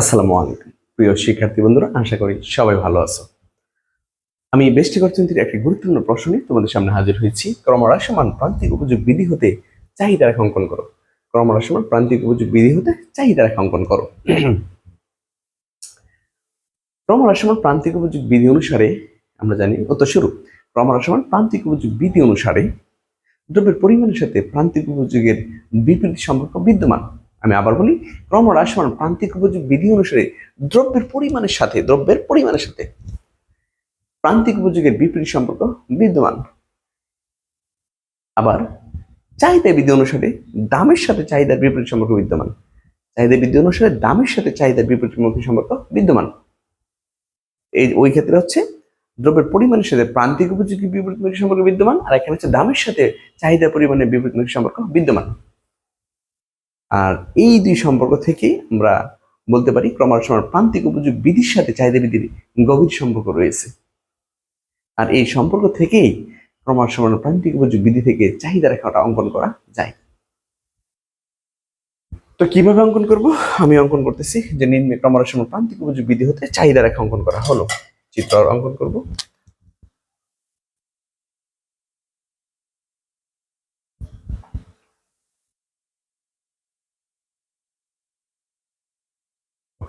আসসালামু আলাইকুম। প্রিয় শিক্ষার্থী বন্ধুরা, আশা করি সবাই ভালো আছো। আমি বেষ্টিক অর্থনীতির একটি গুরুত্বপূর্ণ প্রশ্ন তোমাদের সামনে হাজির হয়েছি। ক্রমহ্রাসমান প্রান্তিক উপযোগ বিধি হতে চাহিদা রেখা অঙ্কন করো। ক্রমহ্রাসমান প্রান্তিক উপযোগ বিধি হতে চাহিদা রেখা অঙ্কন করো। ক্রমহ্রাসমান প্রান্তিক উপযোগ বিধি অনুসারে আমরা জানি অত শুরু? ক্রমহ্রাসমান প্রান্তিক উপযোগ বিধি অনুসারে দ্রব্যের পরিমাণের সাথে প্রান্তিক উপযোগের বিপরীত সম্পর্ক বিদ্যমান। আমি আবার বলি, ক্রমহ্রাসমান প্রান্তিক উপযোগ বিধি অনুসারে দ্রব্যের পরিমাণের সাথে, দ্রব্যের পরিমাণের সাথে প্রান্তিক উপযোগের বিপরীত সম্পর্ক বিদ্যমান। আবার চাহিদা বিধি অনুসারে দামের সাথে চাহিদার বিপরীত সম্পর্ক বিদ্যমান। চাহিদা বিধি অনুসারে দামের সাথে চাহিদার বিপরীত সম্পর্ক বিদ্যমান। এই ওই ক্ষেত্রে হচ্ছে দ্রব্যের পরিমাণের সাথে প্রান্তিক উপযোগী বিপরীতমুখী সম্পর্ক বিদ্যমান, আর এখানে হচ্ছে দামের সাথে চাহিদা পরিমাণের বিপরীতমুখী সম্পর্ক বিদ্যমান। আর এই দুই সম্পর্ক থেকে আমরা বলতে পারি ক্রমহ্রাসমান প্রান্তিক উপযোগ বিধির সাথে চাহিদা বিধির গভীর সম্পর্ক রয়েছে। আর এই সম্পর্ক থেকেই ক্রমহ্রাসমান প্রান্তিক উপযোগ বিধি থেকে চাহিদা রেখাটা অঙ্কন করা যায়। তো কীভাবে অঙ্কন করব? আমি অঙ্কন করতেছি যে নিম্নে ক্রমহ্রাসমান প্রান্তিক উপযোগ বিধি হতে চাহিদা রেখা অঙ্কন করা হলো। চিত্র অঙ্কন করব।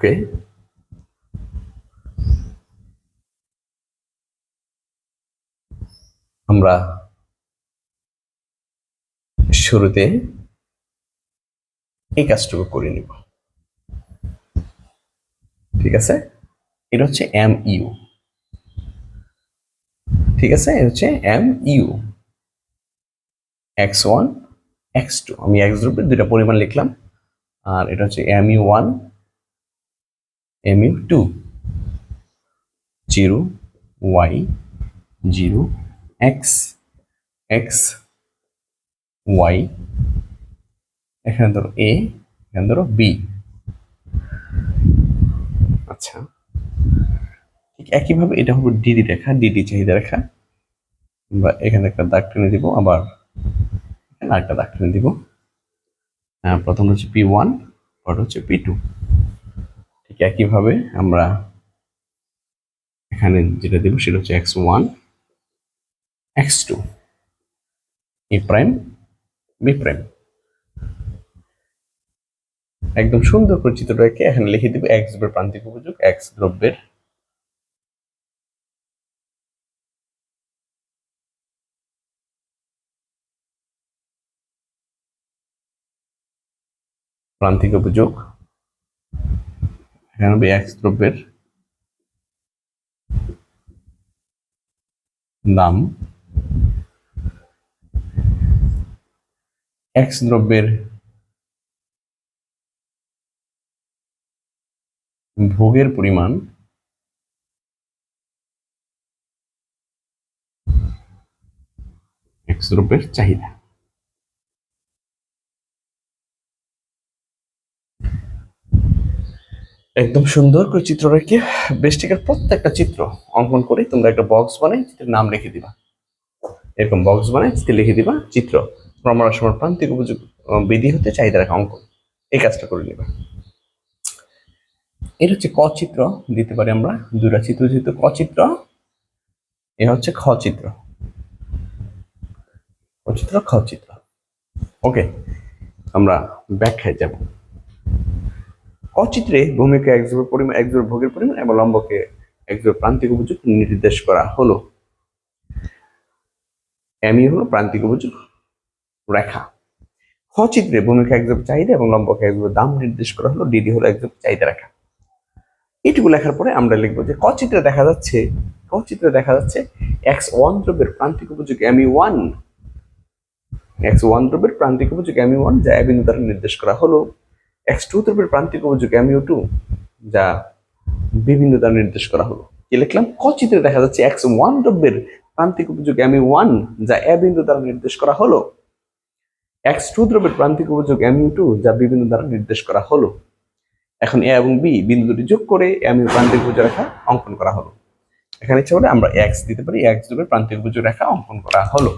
ওকে। আমরা শুরুতে এই কাজটুকু করে নিব। ঠিক আছে? এটা হচ্ছে এম ইউ ঠিক আছে? এটা হচ্ছে M U X one, X two. আমি এক্স গ্রুপের দুইটা পরিমাণ লিখলাম। আর এটা হচ্ছে M U one M two zero Y zero X X Y এখানে ধরো এ এখানে ধরো বি আচ্ছা ঠিক একইভাবে এটা হলো ডিডি রেখা ডিডি চাহিদা রেখা। আমরা এখানে একটা দাগ টেনে দিব, আবার এখানে একটা দাগ টেনে দিব। প্রথম হচ্ছে পি ওয়ান পর হচ্ছে পি টু একইভাবে আমরা এখানে যেটা দেব সেটা হচ্ছে X one X two A prime B prime একদম সুন্দর করে চিত্রটাকে এখানে লিখে দিব এক্স দ্রব্যের প্রান্তিক উপযোগ এক্স দ্রব্যের প্রান্তিক উপযোগ। এখানে হবে এক্স দ্রব্যের দাম। এক্স দ্রব্যের ভোগের পরিমাণ এক্স দ্রব্যের চাহিদা। একদম সুন্দর করে চিত্র রেখে বেস্টিকের প্রত্যেকটা চিত্র অঙ্কন করে তোমরা একটা বক্স বানাই, চিত্রের নাম লিখে দিবা। এরকম বক্স বানাই, চিত্রে লিখে দিবা, চিত্র ক্রমহ্রাসমান প্রান্তিক উপযোগ বিধি হতে চাহিদা রাখা অঙ্কন। এই কাজটা করে নিবা। এটা হচ্ছে ক চিত্র, দিতে পারি আমরা দুটা চিত্র যেহেতু, ক চিত্র, এ হচ্ছে খ চিত্র। ক চিত্র, খ চিত্র। ওকে আমরা ব্যাখ্যায় যাব। ক চিত্রে ভূমিকা এক জোর পরিমাণ, এক জোর ভোগের পরিমাণ এবং লম্বকে এক জোর প্রান্তিক উপযোগ নির্দেশ করা হলো। এমই হলো প্রান্তিক উপযোগ রেখা। খ চিত্রে ভূমিকা এক জোর চাহিদা এবং লম্বকে এক জোর দাম নির্দেশ করা হলো ডিডি হলো এক জোর চাহিদা রেখা। এটুকু লেখার পরে আমরা লিখব যে ক দেখা যাচ্ছে ক চিত্রে দেখা যাচ্ছে এক্স ওয়ান দ্রব্যের প্রান্তিক উপযোগ এমই ওয়ান। এক্স ওয়ান দ্রব্যের প্রান্তিক উপযোগ এমই ওয়ান যা এ দ্বারা নির্দেশ করা হলো। এক্স প্রান্তিক উপযোগ এমইউ টু যা বিভিন্ন দ্বারা নির্দেশ করা হলো। কি লিখলাম? ক চিত্রে দেখা যাচ্ছে এক্স ওয়ান দ্রব্যের প্রান্তিক উপযোগ এমই ওয়ান যা এ বিন্দু দ্বারা নির্দেশ করা হলো। এক্স টু দ্রব্যের প্রান্তিক উপযোগ এমইউ টু যা বিভিন্ন দ্বারা নির্দেশ করা হলো। এখন এ এবং বি বিন্দু দুটি যোগ করে এমইউ প্রান্তিক উপযোগ রেখা অঙ্কন করা হলো। এখানে ইচ্ছা করে আমরা এক্স দিতে পারি এক্স দ্রব্যের প্রান্তিক উপযোগ রেখা অঙ্কন করা হলো।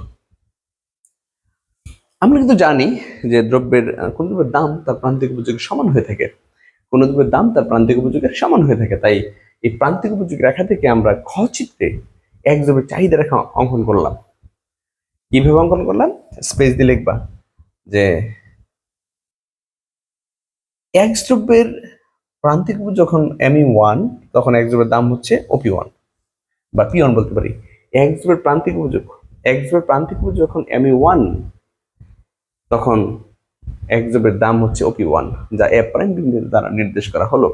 আমরা কিন্তু জানি যে দ্রব্যের কোন দ্রব্যের দাম তার প্রান্তিক উপযোগের সমান হয়ে থাকে। কোনো দ্রব্যের দাম তার প্রান্তিক উপযোগের সমান হয়ে থাকে। তাই এই প্রান্তিক উপযোগী রেখা থেকে আমরা খ চিত্রে এক দ্রব্যের চাহিদা রেখা অঙ্কন করলাম। কীভাবে অঙ্কন করলাম? স্পেস দিয়ে লিখবা যে এক দ্রব্যের প্রান্তিক উপযোগ যখন এমই ওয়ান তখন এক দ্রব্যের দাম হচ্ছে ওপি ওয়ান বা পি ওয়ান বলতে পারি। এক দ্রব্যের প্রান্তিক উপযোগ, এক দ্রব্যের প্রান্তিক উপযোগ যখন এমই ওয়ান তখন এক দ্রব্যের দাম হচ্ছে ওপি ওয়ান, যা এ প্রাইম বিন্দু দ্বারা নির্দেশ করা হলো।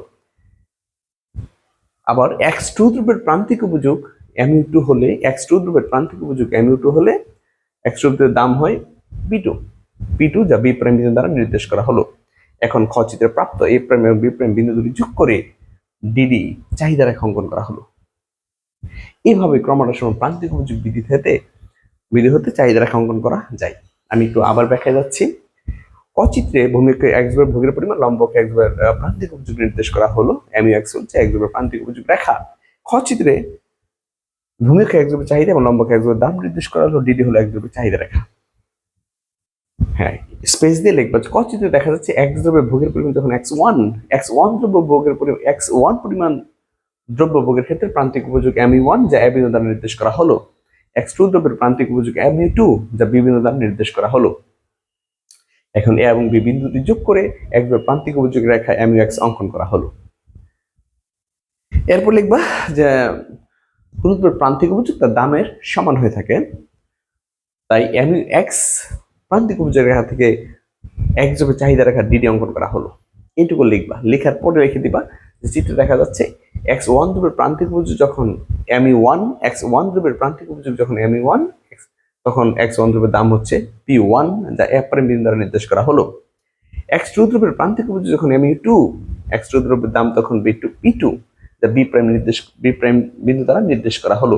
আবার এক্স টু দ্রব্যের প্রান্তিক উপযোগ এমইউ টু হলে, এক্স টু দ্রব্যের প্রান্তিক উপযোগ এমইউ টু হলে এক্স টু দাম হয় বি টু। বি টু যা বি প্রাইম বিন্দু দ্বারা নির্দেশ করা হলো। এখন খ প্রাপ্ত এ প্রাইম এবং বি প্রাইম বিন্দু দুটি যোগ করে ডিডি চাহিদা রেখা অঙ্কন করা হলো। এইভাবে ক্রমটাসম প্রান্তিক উপযোগ বিধি হতে বিধি হতে চাহিদা রেখা অঙ্কন করা যায়। আমি একটু আবার ব্যাখ্যা যাচ্ছি। অচিত্রে ভূমিকে এক্স বার ভোগের পরিমাণ, লম্বকে এক্স বার প্রান্তিক উপযোগ নির্দেশ করা হলো। এমইউ এক্স হচ্ছে এক্স বার প্রান্তিক উপযোগ রেখা। খ চিত্রে ভূমিকে এক্স বার চাহিদা এবং লম্বকে এক্স বার দাম নির্দেশ করা হলো, ডিডি হলো এক্স বার চাহিদা রেখা। হ্যাঁ স্পেস দিয়ে লিখবা ক চিত্রে দেখা যাচ্ছে এক্স দ্রব্যের ভোগের পরিমাণ যখন এক্স ওয়ান এক্স ওয়ান দ্রব্য ভোগের পরিমাণ, এক্স ওয়ান পরিমাণ দ্রব্য ভোগের ক্ষেত্রে প্রান্তিক উপযোগ এমই ওয়ান যা বিন্দু দ্বারা নির্দেশ করা হলো। এক্স টু দ্রব্যের প্রান্তিক উপযোগ এমই টু যা বি বিন্দু দ্বারা নির্দেশ করা হলো। এখন এ এবং বি বিন্দু দুটি যোগ করে একবার প্রান্তিক উপযোগ রেখা এম এক্স অঙ্কন করা হলো। এরপর লিখবা যে কোন প্রান্তিক উপযোগ তার দামের সমান হয়ে থাকে। তাই এম এক্স প্রান্তিক উপযোগ রেখা থেকে এক যোগের চাহিদা রেখা ডিডি অঙ্কন করা হলো। এইটুকু লিখবা। লেখার পরে রেখে দিবা যে চিত্রে দেখা যাচ্ছে এক্স ওয়ান দ্রব্যের প্রান্তিক উপযোগ যখন এমই ওয়ান এক্স ওয়ান দ্রব্যের প্রান্তিক উপযোগ যখন এমই ওয়ান তখন এক্স ওয়ান দ্রব্যের দাম হচ্ছে পি ওয়ান যা এফ প্রাইম বিন্দু দ্বারা নির্দেশ করা হলো। এক্স টু দ্রব্যের প্রান্তিক উপযোগ যখন এমই টু এক্স টু দ্রব্যের দাম তখন বি টু পি টু যা বি প্রাইম নির্দেশ বি প্রাইম বিন্দু দ্বারা নির্দেশ করা হলো।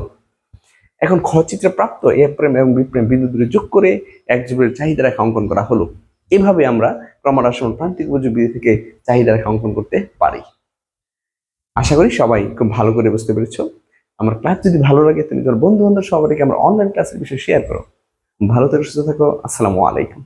এখন খ চিত্রে প্রাপ্ত এ প্রাইম এবং বি প্রাইম বিন্দু দুটি যোগ করে এক দ্রব্যের চাহিদা রেখা অঙ্কন করা হলো। এভাবে আমরা ক্রমরাসমান প্রান্তিক উপযোগ থেকে চাহিদা রেখা অঙ্কন করতে পারি। আশা করি সবাই খুব ভালো করে বুঝতে পেরেছ। আমার ক্লাস যদি ভালো লাগে, তুমি তোমার বন্ধু বান্ধব সবাইকে আমার অনলাইন ক্লাসের বিষয়ে শেয়ার করো। ভালো থেকে, সুস্থ থাকো, আসসালামু আলাইকুম।